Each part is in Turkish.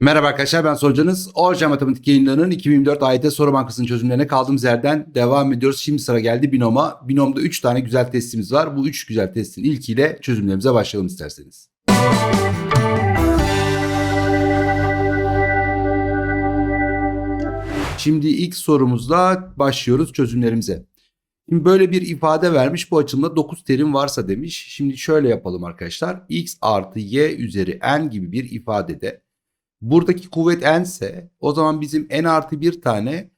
Merhaba arkadaşlar ben Sorucanız. Orca Matematik yayınlarının 2024 AYT Soru Bankası'nın çözümlerine kaldığımız yerden devam ediyoruz. Şimdi sıra geldi Binom'a. Binom'da 3 tane güzel testimiz var. Bu 3 güzel testin ilkiyle çözümlerimize başlayalım isterseniz. Şimdi ilk sorumuzla başlıyoruz çözümlerimize. Şimdi böyle bir ifade vermiş bu açımda 9 terim varsa demiş. Şimdi şöyle yapalım arkadaşlar. x artı y üzeri n gibi bir ifadede buradaki kuvvet n o zaman bizim n artı bir tane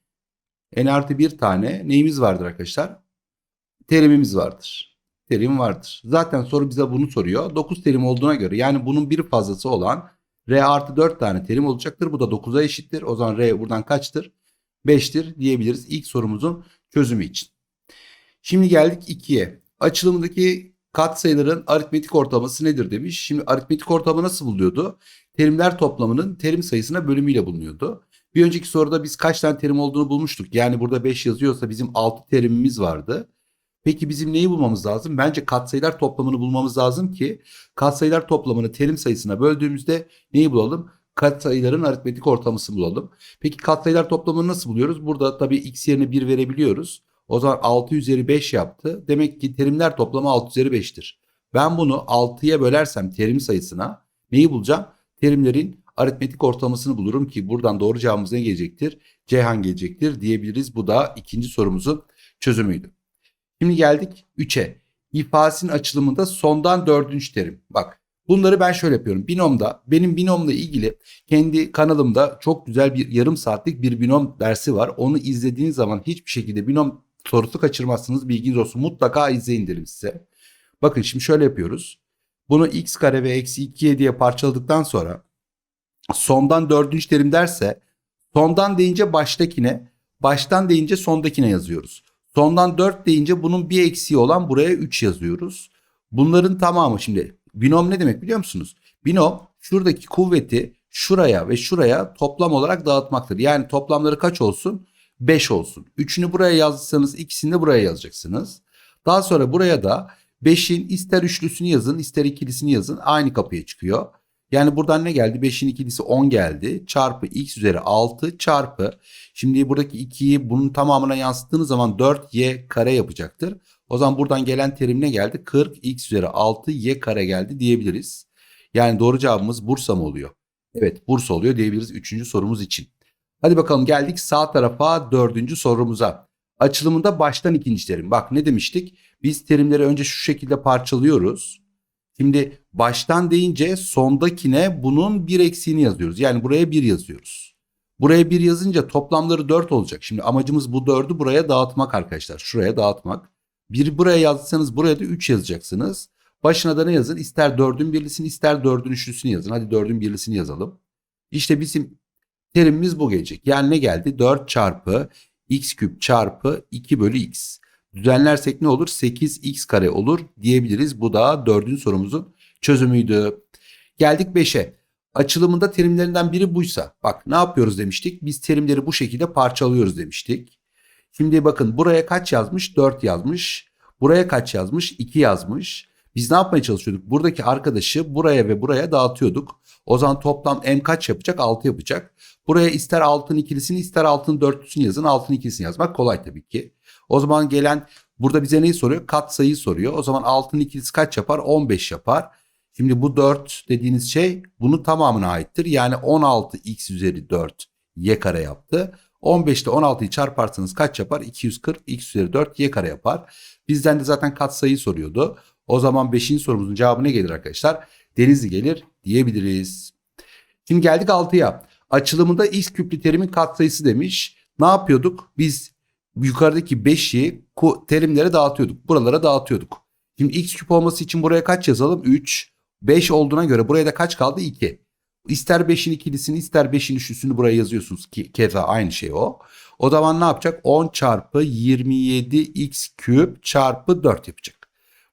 n artı bir tane neyimiz vardır arkadaşlar? Terimimiz vardır. Terim vardır. Zaten soru bize bunu soruyor. 9 terim olduğuna göre yani bunun bir fazlası olan r artı 4 tane terim olacaktır. Bu da 9'a eşittir. O zaman r buradan kaçtır? 5'tir diyebiliriz ilk sorumuzun çözümü için. Şimdi geldik 2'ye. Açılımdaki katsayıların aritmetik ortalaması nedir demiş. Şimdi aritmetik ortalama nasıl buluyordu? Terimler toplamının terim sayısına bölümüyle bulunuyordu. Bir önceki soruda biz kaç tane terim olduğunu bulmuştuk. Yani burada 5 yazıyorsa bizim 6 terimimiz vardı. Peki bizim neyi bulmamız lazım? Bence katsayılar toplamını bulmamız lazım ki katsayılar toplamını terim sayısına böldüğümüzde neyi bulalım? Katsayıların aritmetik ortalamasını bulalım. Peki katsayılar toplamını nasıl buluyoruz? Burada tabii x yerine 1 verebiliyoruz. O zaman 6 üzeri 5 yaptı. Demek ki terimler toplamı 6 üzeri 5'tir. Ben bunu 6'ya bölersem terim sayısına neyi bulacağım? Terimlerin aritmetik ortalamasını bulurum ki buradan doğru cevabımız ne gelecektir? Ceyhan gelecektir diyebiliriz. Bu da ikinci sorumuzun çözümüydü. Şimdi geldik 3'e. İfadesinin açılımında sondan dördüncü terim. Bak bunları ben şöyle yapıyorum. Binomda benim binomla ilgili kendi kanalımda çok güzel bir yarım saatlik bir binom dersi var. Onu izlediğiniz zaman hiçbir şekilde binom sorusu kaçırmazsınız. Bilginiz olsun. Mutlaka izleyin derim size. Bakın şimdi şöyle yapıyoruz. Bunu x kare ve eksi 2'ye diye parçaladıktan sonra sondan dördüncü terim derse sondan deyince baştakine baştan deyince sondakine yazıyoruz. Sondan 4 deyince bunun bir eksiği olan buraya 3 yazıyoruz. Bunların tamamı şimdi binom ne demek biliyor musunuz? Binom şuradaki kuvveti şuraya ve şuraya toplam olarak dağıtmaktır. Yani toplamları kaç olsun? 5 olsun. 3'ünü buraya yazsanız ikisini de buraya yazacaksınız. Daha sonra buraya da 5'in ister üçlüsünü yazın ister ikilisini yazın aynı kapıya çıkıyor. Yani buradan ne geldi? 5'in ikilisi 10 geldi. Çarpı x üzeri 6 çarpı. Şimdi buradaki 2'yi bunun tamamına yansıttığınız zaman 4y kare yapacaktır. O zaman buradan gelen terim ne geldi? 40 x üzeri 6 y kare geldi diyebiliriz. Yani doğru cevabımız Bursa mı oluyor? Evet Bursa oluyor diyebiliriz 3. sorumuz için. Hadi bakalım geldik sağ tarafa 4. sorumuza. Açılımında baştan ikinci terim. Bak ne demiştik? Biz terimleri önce şu şekilde parçalıyoruz. Şimdi baştan deyince sondakine bunun bir eksiğini yazıyoruz. Yani buraya bir yazıyoruz. Buraya bir yazınca toplamları 4 olacak. Şimdi amacımız bu 4'ü buraya dağıtmak arkadaşlar. Şuraya dağıtmak. Bir buraya yazsanız buraya da 3 yazacaksınız. Başına da ne yazın? İster 4'ün birlisini ister 4'ün üçlüsünü yazın. Hadi 4'ün birlisini yazalım. İşte bizim terimimiz bu gelecek. Yani ne geldi? 4 çarpı x küp çarpı 2 bölü x. Düzenlersek ne olur? 8x kare olur diyebiliriz. Bu da dördüncü sorumuzun çözümüydü. Geldik 5'e. Açılımında terimlerinden biri buysa bak ne yapıyoruz demiştik? Biz terimleri bu şekilde parçalıyoruz demiştik. Şimdi bakın buraya kaç yazmış? 4 yazmış. Buraya kaç yazmış? 2 yazmış. Biz ne yapmaya çalışıyorduk? Buradaki arkadaşı buraya ve buraya dağıtıyorduk. O zaman toplam m kaç yapacak? 6 yapacak. Buraya ister altın ikilisini ister altın dörtlüsünü yazın. Altın ikilisini yazmak kolay tabii ki. O zaman gelen burada bize neyi soruyor? Kat sayıyı soruyor. O zaman altın ikilisi kaç yapar? 15 yapar. Şimdi bu 4 dediğiniz şey bunun tamamına aittir. Yani 16x üzeri 4 y kare yaptı. 15 ile 16'yı çarparsanız kaç yapar? 240 x üzeri 4 y kare yapar. Bizden de zaten kat sayıyı soruyordu. O zaman 5. sorumuzun cevabı ne gelir arkadaşlar? Denizli gelir diyebiliriz. Şimdi geldik 6'ya. Açılımında x küplü terimin katsayısı demiş. Ne yapıyorduk? Biz yukarıdaki 5'i terimlere dağıtıyorduk. Buralara dağıtıyorduk. Şimdi x küp olması için buraya kaç yazalım? 3. 5 olduğuna göre buraya da kaç kaldı? 2. İster 5'in ikilisini ister 5'in üçlüsünü buraya yazıyorsunuz ki keza aynı şey o. O zaman ne yapacak? 10 çarpı 27 x küp çarpı 4 yapacak.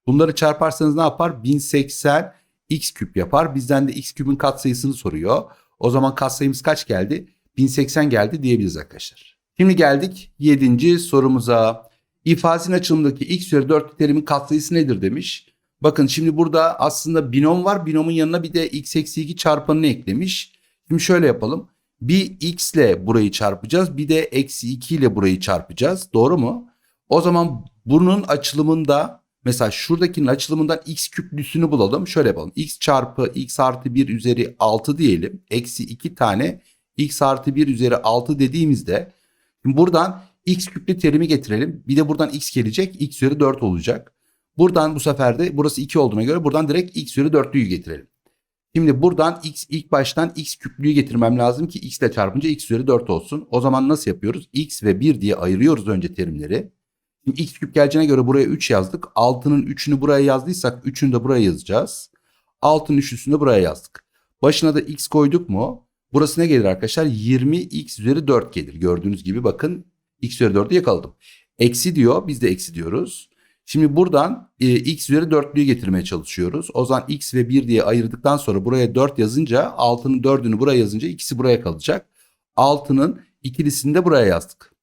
Bunları çarparsanız ne yapar? 1080 x küp yapar. Bizden de x küpün katsayısını soruyor. O zaman katsayımız kaç geldi? 1080 geldi diyebiliriz arkadaşlar. Şimdi geldik 7. sorumuza. İfadesinin açılımındaki x üzeri 4 terimin katsayısı nedir demiş. Bakın şimdi burada aslında binom var. Binomun yanına bir de x eksi 2 çarpanını eklemiş. Şimdi şöyle yapalım. Bir x ile burayı çarpacağız. Bir de eksi 2 ile burayı çarpacağız. Doğru mu? O zaman bunun açılımında mesela şuradakinin açılımından x küplüsünü bulalım. Şöyle yapalım. x çarpı x artı 1 üzeri 6 diyelim. Eksi 2 tane x artı 1 üzeri 6 dediğimizde şimdi buradan x küplü terimi getirelim. Bir de buradan x gelecek. x üzeri 4 olacak. Buradan bu sefer de burası 2 olduğuna göre buradan direkt x üzeri 4'lüyü getirelim. Şimdi buradan x ilk baştan x küplüğü getirmem lazım ki x ile çarpınca x üzeri 4 olsun. O zaman nasıl yapıyoruz? x ve 1 diye ayırıyoruz önce terimleri. Şimdi x küp geleceğine göre buraya 3 yazdık. 6'nın 3'ünü buraya yazdıysak 3'ünü de buraya yazacağız. 6'nın 3'üsünü de buraya yazdık. Başına da x koyduk mu? Burası ne gelir arkadaşlar? 20 x üzeri 4 gelir. Gördüğünüz gibi bakın x üzeri 4'ü yakaladım. Eksi diyor biz de eksi diyoruz. Şimdi buradan e, x üzeri 4'lüyü getirmeye çalışıyoruz. O zaman x ve 1 diye ayırdıktan sonra buraya 4 yazınca 6'nın 4'ünü buraya yazınca ikisi buraya kalacak. 6'nın ikilisini de buraya yazdık.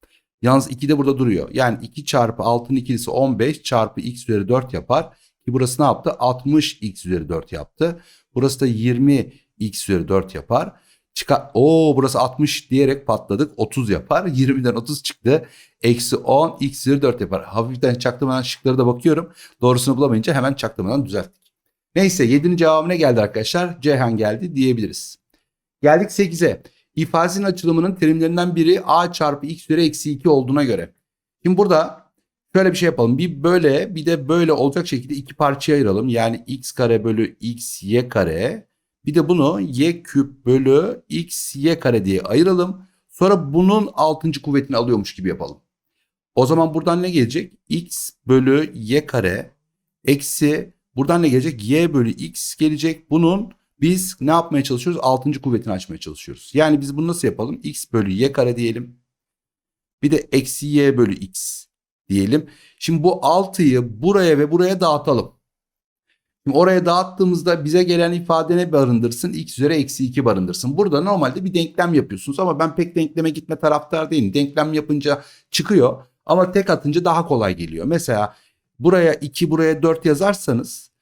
Yalnız 2 de burada duruyor. Yani 2 çarpı 6'nın ikilisi 15 çarpı x üzeri 4 yapar. Ki burası ne yaptı? 60 x üzeri 4 yaptı. Burası da 20 x üzeri 4 yapar. Çıkar, Oo burası 60 diyerek patladık. 30 yapar. 20'den 30 çıktı. Eksi 10 x üzeri 4 yapar. Hafiften çaktırmadan şıkları da bakıyorum. Doğrusunu bulamayınca hemen çaktırmadan düzelttik. Neyse 7'nin cevabı ne geldi arkadaşlar? Ceyhan geldi diyebiliriz. Geldik 8'e. İfadesinin açılımının terimlerinden biri a çarpı x üzeri eksi 2 olduğuna göre. Şimdi burada şöyle bir şey yapalım. Bir böyle bir de böyle olacak şekilde iki parçaya ayıralım. Yani x kare bölü x y kare. Bir de bunu y küp bölü x y kare diye ayıralım. Sonra bunun 6. kuvvetini alıyormuş gibi yapalım. O zaman buradan ne gelecek? x bölü y kare eksi buradan ne gelecek? y bölü x gelecek. Bunun biz ne yapmaya çalışıyoruz? 6. kuvvetini açmaya çalışıyoruz. Yani biz bunu nasıl yapalım? x bölü y kare diyelim. Bir de eksi y bölü x diyelim. Şimdi bu 6'yı buraya ve buraya dağıtalım. Şimdi oraya dağıttığımızda bize gelen ifade ne barındırsın? x üzeri eksi 2 barındırsın. Burada normalde bir denklem yapıyorsunuz ama ben pek denkleme gitme taraftar değilim. Denklem yapınca çıkıyor ama tek atınca daha kolay geliyor. Mesela buraya 2 buraya 4 yazarsanız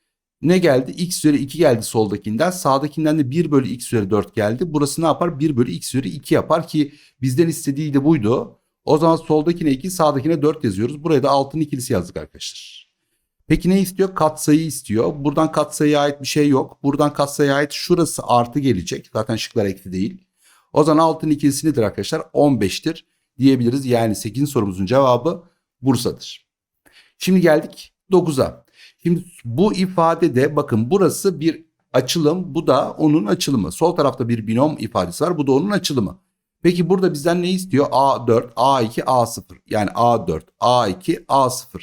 ne geldi? x üzeri 2 geldi soldakinden. Sağdakinden de 1 bölü x üzeri 4 geldi. Burası ne yapar? 1 bölü x üzeri 2 yapar ki bizden istediği de buydu. O zaman soldakine 2 sağdakine 4 yazıyoruz. Buraya da 6'nın ikilisi yazdık arkadaşlar. Peki ne istiyor? Katsayı istiyor. Buradan katsayıya ait bir şey yok. Buradan katsayıya ait şurası artı gelecek. Zaten şıklar ekli değil. O zaman 6'nın ikilisi nedir arkadaşlar? 15'tir diyebiliriz. Yani 8. sorumuzun cevabı Bursa'dır. Şimdi geldik 9'a. Şimdi bu ifadede bakın burası bir açılım. Bu da onun açılımı. Sol tarafta bir binom ifadesi var. Bu da onun açılımı. Peki burada bizden ne istiyor? A4, A2, A0. Yani A4, A2, A0.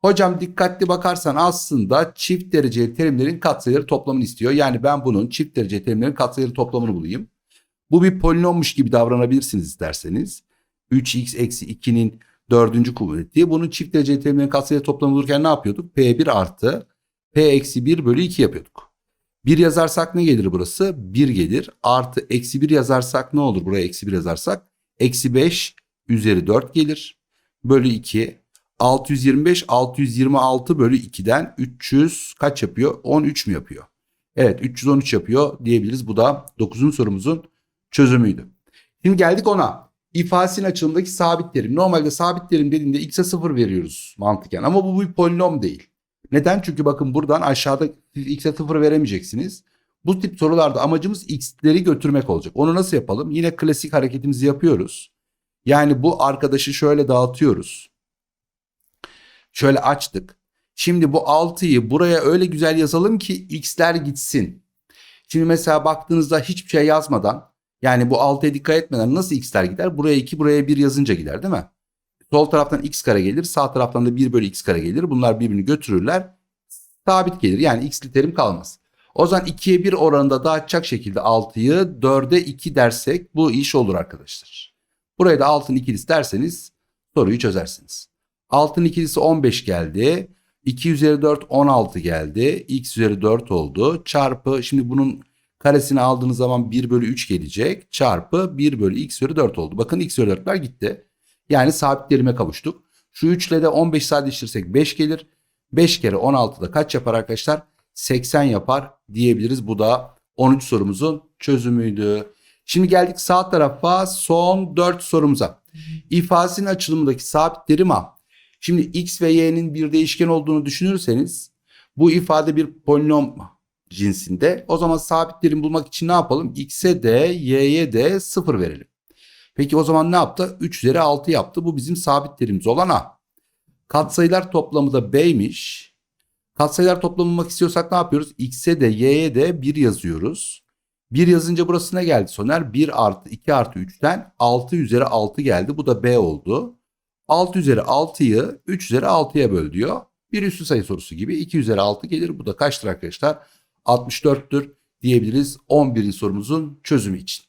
Hocam dikkatli bakarsan aslında çift dereceli terimlerin katsayıları toplamını istiyor. Yani ben bunun çift dereceli terimlerin katsayıları toplamını bulayım. Bu bir polinommuş gibi davranabilirsiniz isterseniz. 3x eksi 2'nin dördüncü kuvveti. Bunun çift dereceli terimlerin katsayıları toplamı bulurken ne yapıyorduk? P1 artı P eksi 1 bölü 2 yapıyorduk. 1 yazarsak ne gelir burası? 1 gelir. Artı eksi 1 yazarsak ne olur buraya eksi 1 yazarsak? Eksi 5 üzeri 4 gelir. Bölü 2. 625 626 bölü 2'den 300 kaç yapıyor? 13 mü yapıyor? Evet 313 yapıyor diyebiliriz. Bu da 9. sorumuzun çözümüydü. Şimdi geldik ona. İfadesinin açılımındaki sabit terim. Normalde sabit terim dediğinde x'e 0 veriyoruz mantıken ama bu bir polinom değil. Neden? Çünkü bakın buradan aşağıda x'e 0 veremeyeceksiniz. Bu tip sorularda amacımız x'leri götürmek olacak. Onu nasıl yapalım? Yine klasik hareketimizi yapıyoruz. Yani bu arkadaşı şöyle dağıtıyoruz. Şöyle açtık. Şimdi bu 6'yı buraya öyle güzel yazalım ki x'ler gitsin. Şimdi mesela baktığınızda hiçbir şey yazmadan yani bu 6'ya dikkat etmeden nasıl x'ler gider? Buraya 2 buraya 1 yazınca gider değil mi? Sol taraftan x kare gelir sağ taraftan da 1 bölü x kare gelir. Bunlar birbirini götürürler. Sabit gelir yani x'li terim kalmaz. O zaman 2'ye 1 oranında dağıtacak şekilde 6'yı 4'e 2 dersek bu iş olur arkadaşlar. Buraya da 6'nın ikilisi derseniz soruyu çözersiniz. 6'nın ikilisi 15 geldi. 2 üzeri 4 16 geldi. X üzeri 4 oldu. Çarpı şimdi bunun karesini aldığınız zaman 1 bölü 3 gelecek. Çarpı 1 bölü x üzeri 4 oldu. Bakın x üzeri 4'ler gitti. Yani sabit terime kavuştuk. Şu 3 ile de 15 sadeleştirirsek 5 gelir. 5 kere 16'da kaç yapar arkadaşlar? 80 yapar diyebiliriz. Bu da 13 sorumuzun çözümüydü. Şimdi geldik sağ tarafa son 4 sorumuza. İfadesinin açılımındaki sabit terim A. Şimdi x ve y'nin bir değişken olduğunu düşünürseniz bu ifade bir polinom cinsinde. O zaman sabit terim bulmak için ne yapalım? x'e de y'ye de 0 verelim. Peki o zaman ne yaptı? 3 üzeri 6 yaptı. Bu bizim sabit terimiz olan A. Katsayılar toplamı da B'ymiş. Katsayılar toplamı bulmak istiyorsak ne yapıyoruz? X'e de Y'ye de 1 yazıyoruz. 1 yazınca burası ne geldi Soner? 1 artı 2 artı 3'ten 6 üzeri 6 geldi. Bu da B oldu. 6 üzeri 6'yı 3 üzeri 6'ya böl diyor. Bir üstü sayı sorusu gibi 2 üzeri 6 gelir. Bu da kaçtır arkadaşlar? 64'tür diyebiliriz 11. sorumuzun çözümü için.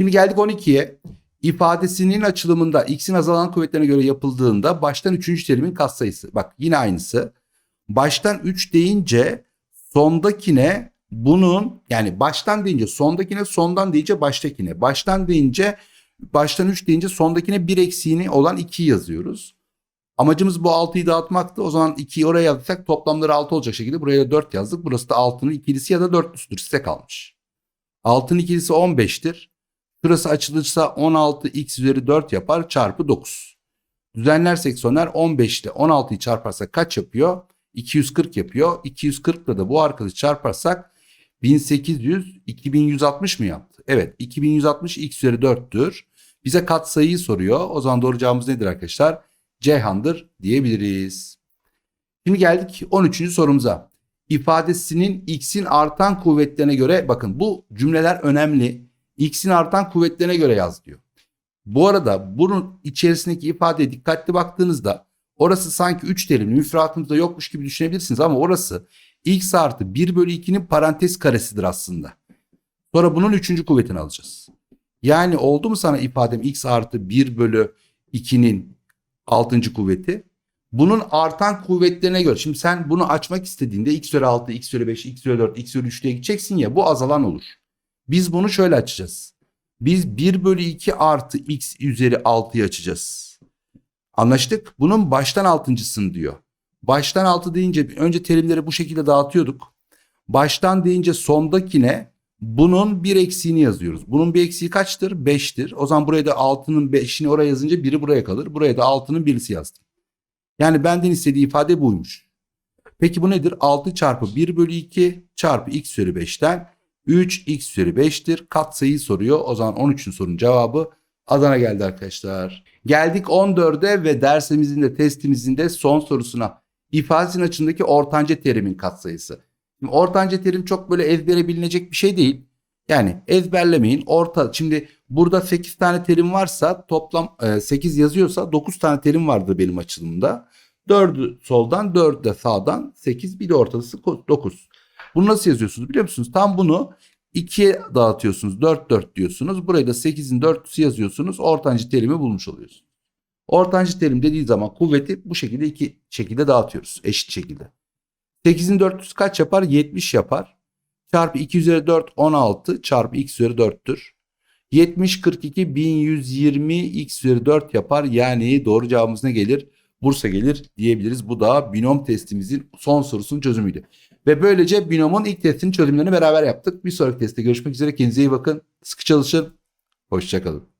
Şimdi geldik 12'ye. İfadesinin açılımında x'in azalan kuvvetlerine göre yapıldığında baştan 3. terimin katsayısı. Bak yine aynısı. Baştan 3 deyince sondakine bunun yani baştan deyince sondakine sondan deyince baştakine. Baştan deyince baştan 3 deyince sondakine 1 eksiğini olan 2 yazıyoruz. Amacımız bu 6'yı dağıtmaktı. O zaman 2'yi oraya yazsak toplamları 6 olacak şekilde buraya da 4 yazdık. Burası da 6'nın ikilisi ya da dörtlüsüdür. Size kalmış. 6'nın ikilisi 15'tir. Şurası açılırsa 16x üzeri 4 yapar çarpı 9. Düzenlersek soner 15 ile 16'yı çarparsak kaç yapıyor? 240 yapıyor. 240 ile de bu arkadaşı çarparsak 1800 2160 mı yaptı? Evet 2160 x üzeri 4'tür. Bize katsayıyı soruyor. O zaman doğru cevabımız nedir arkadaşlar? Ceyhan'dır diyebiliriz. Şimdi geldik 13. sorumuza. İfadesinin x'in artan kuvvetlerine göre bakın bu cümleler önemli. X'in artan kuvvetlerine göre yaz diyor. Bu arada bunun içerisindeki ifadeye dikkatli baktığınızda orası sanki 3 terimli müfredatımızda yokmuş gibi düşünebilirsiniz ama orası x artı 1 bölü 2'nin parantez karesidir aslında. Sonra bunun 3. kuvvetini alacağız. Yani oldu mu sana ifadem x artı 1 bölü 2'nin 6. kuvveti? Bunun artan kuvvetlerine göre. Şimdi sen bunu açmak istediğinde x üzeri 6, x üzeri 5, x üzeri 4, x üzeri 3 diye gideceksin ya bu azalan olur. Biz bunu şöyle açacağız. Biz 1 bölü 2 artı x üzeri 6'yı açacağız. Anlaştık. Bunun baştan altıncısını diyor. Baştan altı deyince önce terimleri bu şekilde dağıtıyorduk. Baştan deyince sondakine bunun bir eksiğini yazıyoruz. Bunun bir eksiği kaçtır? 5'tir. O zaman buraya da 6'nın 5'ini oraya yazınca biri buraya kalır. Buraya da 6'nın birisi yazdım. Yani benden istediği ifade buymuş. Peki bu nedir? 6 çarpı 1 bölü 2 çarpı x üzeri 5'ten 3x üzeri 5'tir. Katsayıyı soruyor. O zaman 13'ün sorunun cevabı Adana geldi arkadaşlar. Geldik 14'e ve dersimizin de testimizin de son sorusuna. İfadesinin açındaki ortanca terimin katsayısı. Şimdi ortanca terim çok böyle ezbere bilinecek bir şey değil. Yani ezberlemeyin. Orta şimdi burada 8 tane terim varsa toplam 8 yazıyorsa 9 tane terim vardı benim açılımda. 4'ü soldan 4'ü de sağdan 8 bir de ortası 9. Bunu nasıl yazıyorsunuz biliyor musunuz? Tam bunu 2'ye dağıtıyorsunuz. 4 4 diyorsunuz. Burayı da 8'in 4'lüsü yazıyorsunuz. Ortancı terimi bulmuş oluyorsunuz. Ortancı terim dediği zaman kuvveti bu şekilde iki şekilde dağıtıyoruz. Eşit şekilde. 8'in 4'lüsü kaç yapar? 70 yapar. Çarpı 2 üzeri 4 16 çarpı x üzeri 4'tür. 70 42 1120 x üzeri 4 yapar. Yani doğru cevabımız ne gelir? Bursa gelir diyebiliriz. Bu da binom testimizin son sorusunun çözümüydü. Ve böylece binomun ilk testinin çözümlerini beraber yaptık. Bir sonraki testte görüşmek üzere. Kendinize iyi bakın. Sıkı çalışın. Hoşçakalın.